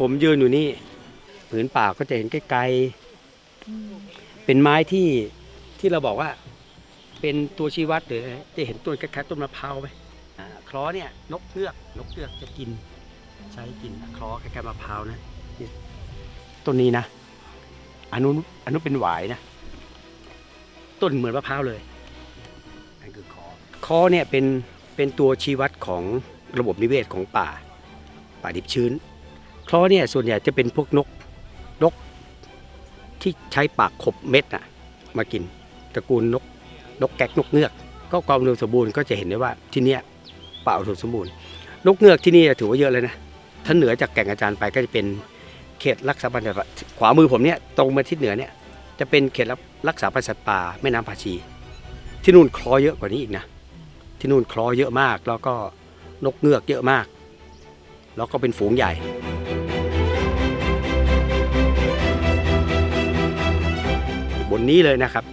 ผมยืนอยู่นี่ผืนป่าก็จะเห็นไกลๆเป็นไม้ที่ที่เราบอกว่า เป็นตัวชี้วัดหรืออะไรจะเห็นต้นคล้ายๆต้นมะพร้าวไหมอ่าคล้อเนี่ยนกเงือกนกเงือกจะกิน ใช้กินคล้อคล้ายๆมะพร้าวนะนี่ต้นนี้นะอันนู้นอันนู้นเป็นหวายนะต้นเหมือนมะพร้าวเลยนั่นคือคอคอเนี่ยเป็นเป็นตัวชี้วัดของระบบนิเวศของป่า ป่าดิบชื้น คลอเนี่ยส่วนใหญ่จะเป็นพวกนกนกที่ใช้ปากขบเม็ดน่ะมากินตระกูลนกนกแก๊กนกเงือก ก็ความอุดมสมบูรณ์ก็จะเห็นได้ว่าที่เนี้ยป่าอุดมสมบูรณ์ นกเงือกที่นี่ถือว่าเยอะเลยนะถ้าเหนือจากแก่งอาจารย์ไปก็จะเป็นเขตรักษาพันธุ์ขวามือผมเนี่ยตรงมาทิศเหนือเนี่ยจะเป็นเขตรักษาพันธุ์สัตว์ป่าแม่น้ำภาชี ที่นู่นคลอเยอะกว่านี้อีกนะที่นู่นคลอเยอะมาก แล้วก็นกเงือกเยอะมาก แล้วก็เป็นฝูงใหญ่ บนนี้เลยนะครับ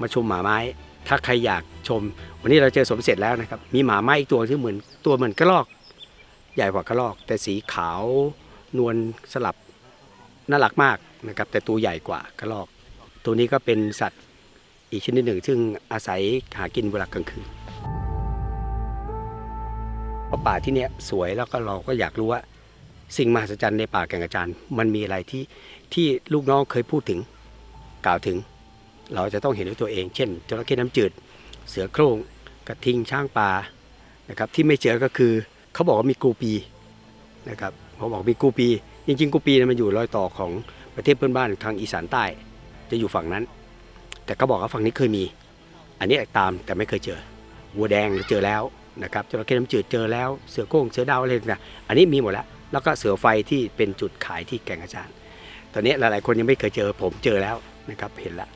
มาชมหมาไม้ ถ้าใครอยากชม วันนี้เราเจอสมเสร็จแล้วนะครับ มีหมาไม้อีกตัวที่เหมือนตัวเหมือนกระรอก ใหญ่กว่ากระรอก แต่สีขาวนวลสลับน่ารักมากนะครับ แต่ตัวใหญ่กว่ากระรอก ตัวนี้ก็เป็นสัตว์อีกชนิดหนึ่ง ซึ่งอาศัยหากินเวลากลางคืนเพราะป่าที่เนี้ยสวยแล้วก็เราก็อยากรู้ว่า สิ่งมหัศจรรย์ในป่าแก่งกระจานมันมีอะไรที่ที่ลูกน้องเคยพูดถึง กล่าวถึง เราจะต้องเห็นด้วยตัวเอง เช่นจระเข้น้ำจืด เสือโคร่งกระทิงช้างป่านะครับที่ไม่เจอก็คือเขาบอกว่ามีกูปีนะครับเขาบอกมีกูปี จริงๆ กูปีนยมันอยู่รอยต่อของประเทศเพื่อนบ้านทางอีสานใต้ จะอยู่ฝั่งนั้น แต่เขาบอกว่าฝั่งนี้เคยมี อันนี้ตามแต่ไม่เคยเจอวัวแดงเจอแล้วนะครับจระเข้น้ำจืดเจอแล้วเสือโคร่งเสือดาวอะไรต่างๆอันนี้มีหมดแล้ว แล้วก็เสือไฟที่เป็นจุดขายที่แก่งกระจานตอนนี้หลายๆคนยังไม่เคยเจอผมเจอแล้ว นะครับเห็นแล้ว